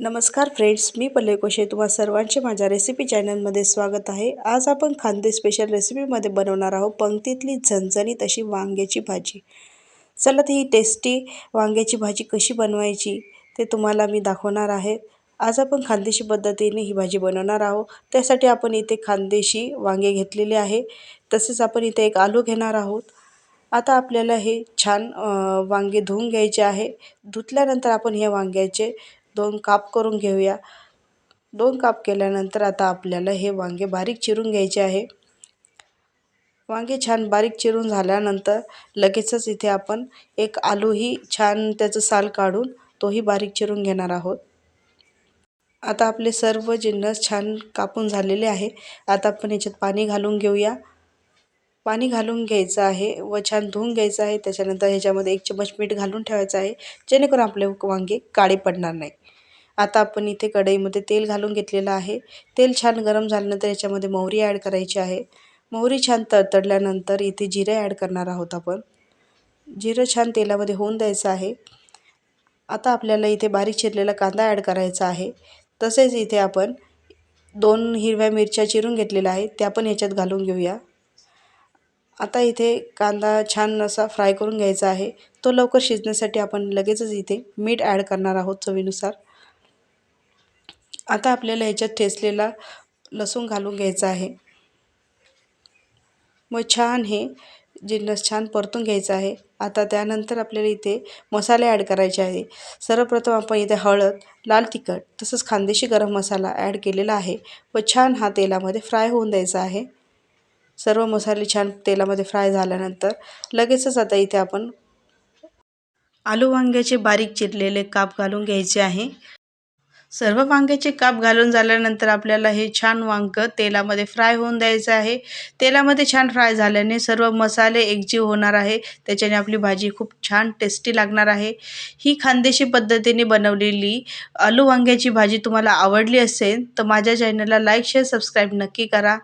नमस्कार फ्रेंड्स मी पल्लवी कोशे तुम्हा सर्वांचे माझ्या रेसिपी चॅनलमध्ये स्वागत आहे. आज आपण खांदे स्पेशल रेसिपीमध्ये बनवणार आहोत पंक्तीतली झणझणीत अशी वांग्याची भाजी. चला तर ही टेस्टी वांग्याची भाजी कशी बनवायची ते तुम्हाला मी दाखवणार आहे. आज आपण खानदेशी पद्धतीने ही भाजी बनवणार आहोत. त्यासाठी आपण इथे खानदेशी वांगे घेतलेले आहे. तसेच आपण इथे एक आलू घेणार आहोत. आता आपल्याला हे छान वांगे धुवून घ्यायचे आहे. धुतल्यानंतर आपण हे वांग्याचे दोन काप करून घेऊया. दोन काप केल्यानंतर आता आपल्याला हे वांगे बारीक चिरून घ्यायचे आहे. वांगे छान बारीक चिरून झाल्यानंतर लगेचच इथे आपण एक आलूही छान त्याचं साल काढून तोही बारीक चिरून घेणार आहोत. आता आपले सर्व जिन्नस छान कापून झालेले आहे आता आपण याच्यात पाणी घालून घेऊया. पाणी घालून घ्यायचं आहे व छान धुवून घ्यायचं आहे. त्याच्यानंतर ह्याच्यामध्ये एक चमच मीठ घालून ठेवायचं आहे जेणेकरून आपले वांगे काळे पडणार नाही आता आपण इथे कढईमध्ये तेल घालून घेतलेलं आहे. तेल छान गरम झाल्यानंतर याच्यामध्ये मोहरी ॲड करायची आहे. मोहरी छान तडतडल्यानंतर इथे जिरे ॲड करणार आहोत आपण. जिरं छान तेलामध्ये होऊन द्यायचं आहे. आता आपल्याला इथे बारीक चिरलेला कांदा ॲड करायचा आहे. तसेच इथे आपण दोन हिरव्या मिरच्या चिरून घेतलेल्या आहेत. त्या पण याच्यात घालून घेऊया. आता इथे कांदा छान असा फ्राय करून घ्यायचा आहे. तो लवकर शिजण्यासाठी आपण लगेचच इथे मीठ ॲड करणार आहोत चवीनुसार. आता आपल्याला ह्याच्यात ठेचलेला लसूण घालून घ्यायचा आहे. मग छान हे जिन्नस छान परतून घ्यायचं आहे. आता त्यानंतर आपल्याला इथे मसाले ॲड करायचे आहे. सर्वप्रथम आपण इथे हळद लाल तिखट तसंच खानदेशी गरम मसाला ॲड केलेला आहे व छान हा तेलामध्ये फ्राय होऊन द्यायचा आहे. सर्व मसाले छान तेलामध्ये फ्राय झाल्यानंतर लगेचच आता इथे आपण आलू वांग्याचे बारीक चिरलेले काप घालून घ्यायचे आहे. सर्व वांग्याचे काप घालून झाल्यानंतर आपल्याला हे छान वांगं तेलामध्ये फ्राय होऊन द्यायचं आहे. तेलामध्ये छान फ्राय झाल्याने सर्व मसाले एकजीव होणार आहे. त्याच्याने आपली भाजी खूप छान टेस्टी लागणार आहे. ही खानदेशी पद्धतीने बनवलेली आलू वांग्याची भाजी तुम्हाला आवडली असेल तर माझ्या चॅनलला लाईक शेअर सबस्क्राईब नक्की करा.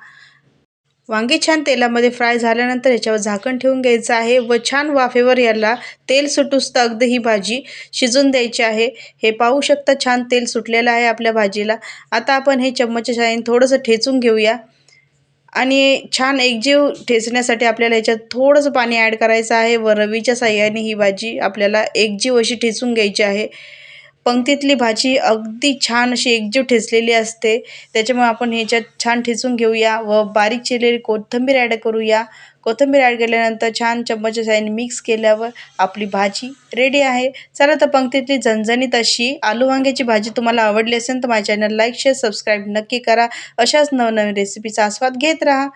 वांगी छान तेलामध्ये फ्राय झाल्यानंतर याच्यावर झाकण ठेवून घ्यायचं आहे व छान वाफेवर याला तेल सुटूस तर अगदी ही भाजी शिजून द्यायची आहे. हे पाहू शकता छान तेल सुटलेलं आहे आपल्या भाजीला. आता आपण हे चम्मचच्या शाईन थोडंसं ठेचून घेऊया. आणि छान एकजीव ठेचण्यासाठी आपल्याला याच्यात थोडंसं पाणी ॲड करायचं आहे व रवीच्या साह्याने ही भाजी आपल्याला एकजीव अशी ठेचून घ्यायची आहे. पंक्तीतली भाजी अगदी छान अशी एकजीव ठेचलेली असते. त्याच्यामुळे आपण ह्याच्यात छान ठेचून घेऊया व बारीक चिरलेली कोथिंबीर ॲड करूया. कोथिंबीर ॲड केल्यानंतर छान चम्मचच्या साईने मिक्स केल्यावर आपली भाजी रेडी आहे. चला तर पंक्तीतली झणझणीत अशी आलू वांग्याची भाजी तुम्हाला आवडली असेल तर माझ्या चॅनल लाईक शेअर सबस्क्राईब नक्की करा. अशाच नवनवीन रेसिपीचा आस्वाद घेत राहा.